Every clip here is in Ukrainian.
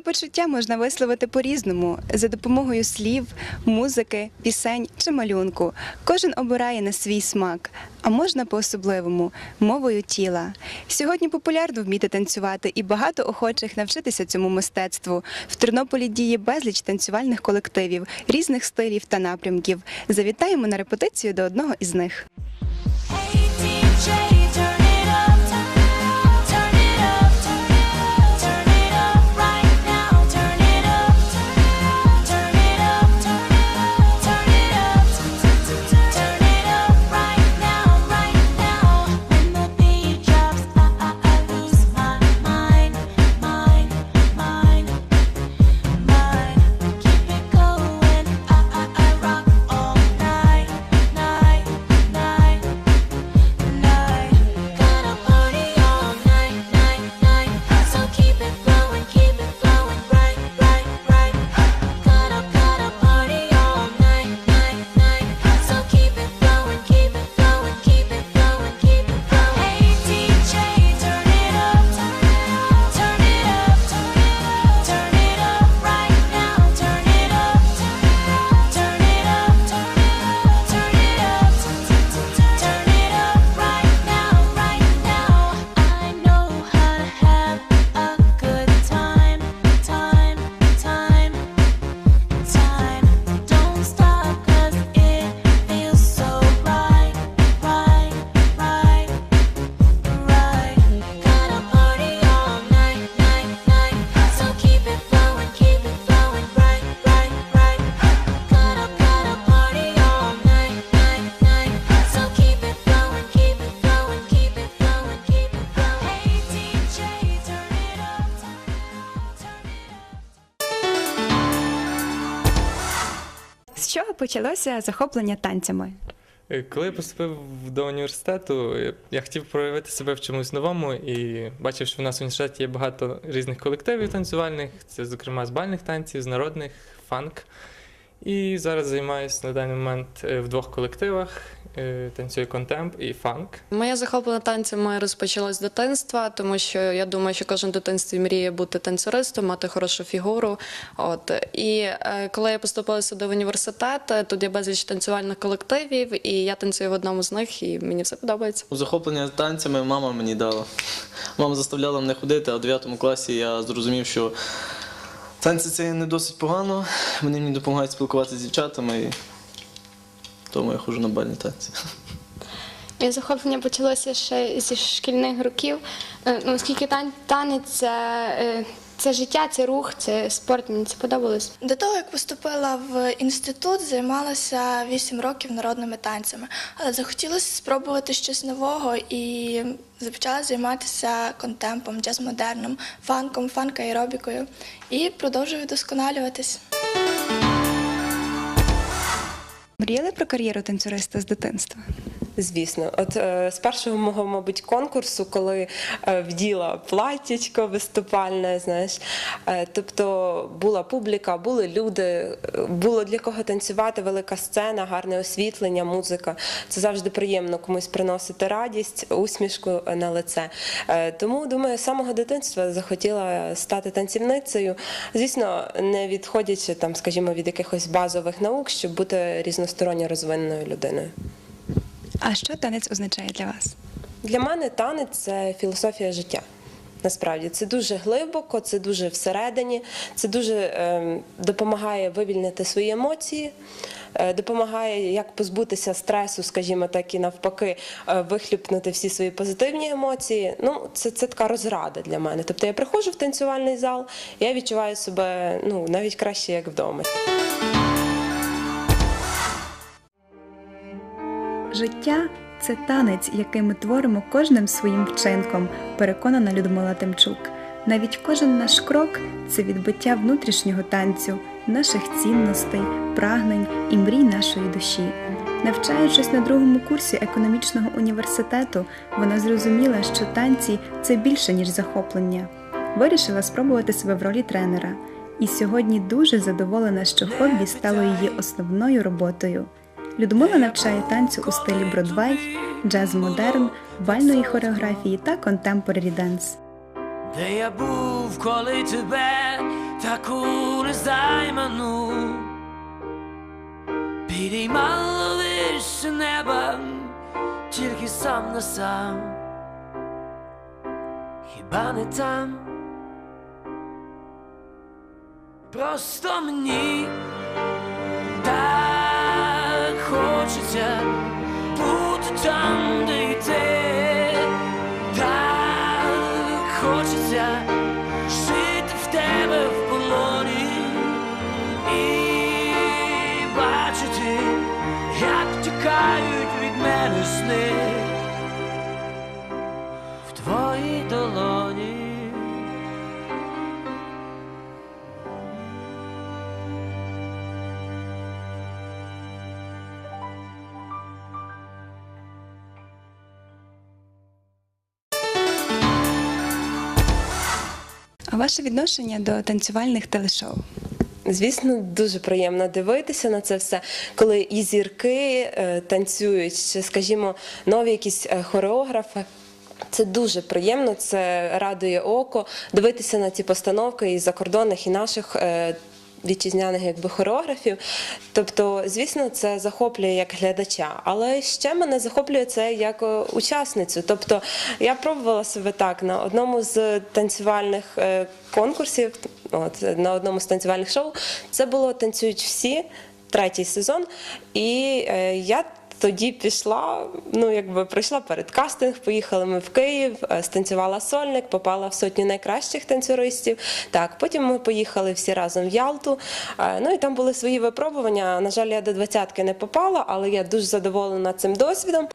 почуття можна висловити по-різному за допомогою слів, музики, пісень чи малюнку. Кожен обирає на свій смак, а можна по-особливому мовою тіла. Сьогодні популярно вміти танцювати, і багато охочих навчитися цьому мистецтву. В Тернополі діє безліч танцювальних колективів різних стилів та напрямків. Завітаємо на репетицію до одного із них. Hey DJ, почалося захоплення танцями? Е, Коли я поступив до університету, я хотів проявити себе в чомусь новому і бачив, що в нас в університеті є багато різних колективів танцювальних, це, зокрема, з бальних танців, з народних, фанк. І зараз займаюся на даний момент е, в двох колективах: е, танцюю контемп і фанк. Моє захоплення танцями розпочалось з дитинства, тому що я думаю, що кожен в дитинстві мріє бути танцюристом, мати хорошу фігуру. От і е, коли я поступила сюди в університет, тут є безліч танцювальних колективів, і я танцюю в одному з них, і мені все подобається. Захоплення танцями мама мені дала. Мама заставляла мене ходити, а в 9 класі я зрозумів, що танці це не досить погано. Вони мені допомагають спілкуватися з дівчатами, і тому я ходжу на бальні танці. Моє захоплення почалося ще зі шкільних років. Е, Ну, оскільки танець це, е, це життя, це рух, це спорт, мені це подобалось. До того, як поступила в інститут, займалася 8 років народними танцями, але захотілося спробувати щось нового і почала займатися контемпом, джаз-модерном, фанком, фанк-аеробікою і продовжую вдосконалюватись. Мріяли про кар'єру танцюриста з дитинства? Звісно, от е, з першого мого, мабуть, конкурсу, коли е, вділа платтячко виступальне, знаєш, е, тобто була публіка, були люди, е, було для кого танцювати, велика сцена, гарне освітлення, музика. Це завжди приємно комусь приносити радість, усмішку на лице. Е, тому думаю, з самого дитинства захотіла стати танцівницею. Звісно, не відходячи там, скажімо, від якихось базових наук, щоб бути різносторонньо розвиненою людиною. А що танець означає для вас? Для мене танець це філософія життя. Насправді це дуже глибоко, це дуже всередині, це дуже е, допомагає вивільнити свої емоції, е, допомагає як позбутися стресу, скажімо так, і навпаки, е, вихлюпнути всі свої позитивні емоції. Ну, це, це така розрада для мене. Тобто я приходжу в танцювальний зал, я відчуваю себе ну, навіть краще, як вдома. Життя це танець, який ми творимо кожним своїм вчинком, переконана Людмила Тимчук. Навіть кожен наш крок це відбиття внутрішнього танцю, наших цінностей, прагнень і мрій нашої душі. Навчаючись на другому курсі економічного університету, вона зрозуміла, що танці це більше, ніж захоплення. Вирішила спробувати себе в ролі тренера. І сьогодні дуже задоволена, що хобі стало її основною роботою. Людмила навчає танцю у стилі Бродвей, джаз-модерн, бальної хореографії та контемпорарі денс. Де я був, коли тебе таку незайману, підіймало вище неба, тільки сам на сам, хіба не там? Просто мені хочеться бути там, де й ти, так хочеться жити в тебе в полоні і бачити, як тікають від мене сни А ваше відношення до танцювальних телешоу? Звісно, дуже приємно дивитися на це все, коли і зірки е, танцюють, скажімо, нові якісь е, хореографи. Це дуже приємно, це радує око дивитися на ці постановки і закордонних, і наших. Вітчизняних якби хореографів, тобто, звісно, це захоплює як глядача, але ще мене захоплює це як е, учасницю. Тобто я пробувала себе так на одному з танцювальних е, конкурсів, от на одному з танцювальних шоу. Це було танцюють всі, третій сезон, і е, я. Тоді пішла, ну якби пройшла перед кастинг, поїхали ми в Київ, е, станцювала сольник, попала в сотню найкращих танцюристів. Так, потім ми поїхали всі разом в Ялту. Е, Ну і там були свої випробування. На жаль, я до двадцятки не попала, але я дуже задоволена цим досвідом.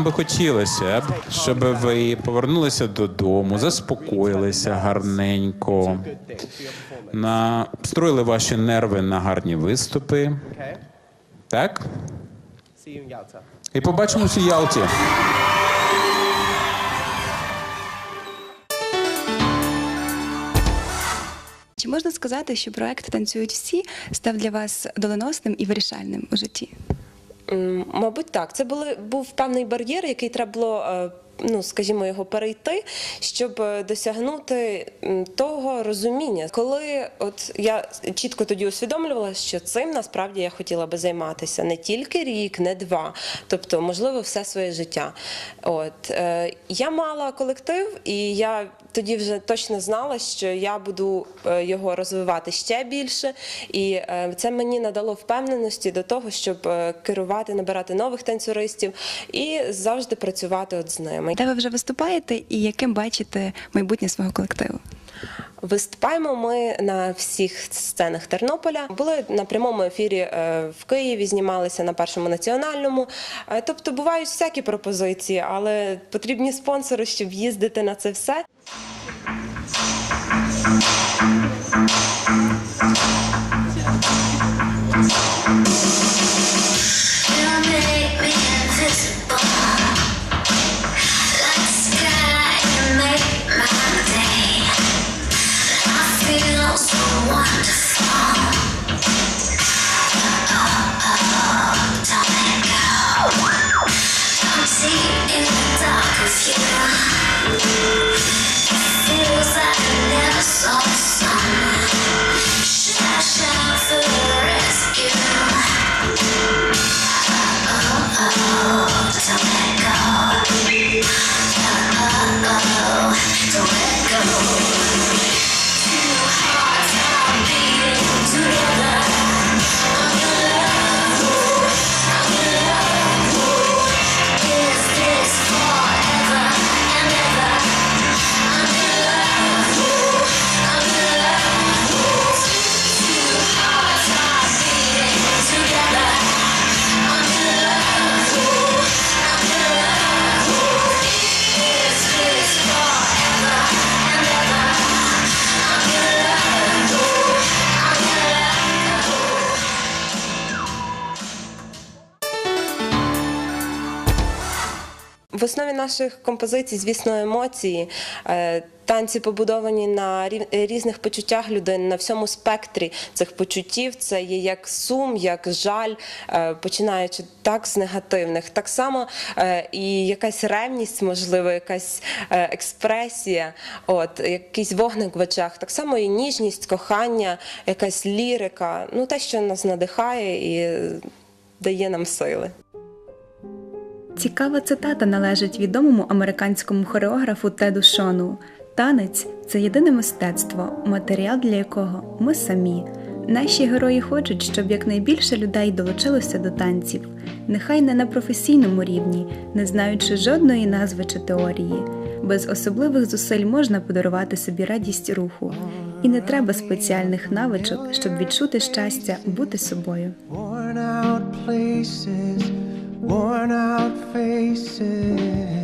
Нам би хотілося, щоб ви повернулися додому, заспокоїлися гарненько, настроїли ваші нерви на гарні виступи. Так? І побачимося в Ялті. Чи можна сказати, що проект Танцюють всі став для вас доленосним і вирішальним у житті? Мабуть, так. Це були, був певний бар'єр, який треба було. е, Ну, скажімо, його перейти, щоб е, досягнути того розуміння, коли от я чітко тоді усвідомлювала, що цим насправді я хотіла би займатися не тільки рік, не два, тобто, можливо, все своє життя. От е, я мала колектив, і я тоді вже точно знала, що я буду е, його розвивати ще більше, і е, це мені надало впевненості до того, щоб е, керувати, набирати нових танцюристів і завжди працювати от з ними. Де ви вже виступаєте і яким бачите майбутнє свого колективу? Виступаємо ми на всіх сценах Тернополя. Були на прямому ефірі в Києві, знімалися на першому національному. Тобто бувають всякі пропозиції, але потрібні спонсори, щоб їздити на це все. Deep in the dark with you. Основі наших композицій, звісно, емоції. Е, Танці побудовані на різних почуттях людини, на всьому спектрі цих почуттів. Це є як сум, як жаль, е, починаючи так з негативних. Так само е, і якась ревність, можливо, якась експресія, от, якийсь вогник в очах. Так само і ніжність, кохання, якась лірика. Ну, те, що нас надихає і дає нам сили. Цікава цитата належить відомому американському хореографу Теду Шону. Танець це єдине мистецтво, матеріал для якого ми самі. Наші герої хочуть, щоб якнайбільше людей долучилося до танців, нехай не на професійному рівні, не знаючи жодної назви чи теорії. Без особливих зусиль можна подарувати собі радість руху, і не треба спеціальних навичок, щоб відчути щастя бути собою. worn out faces.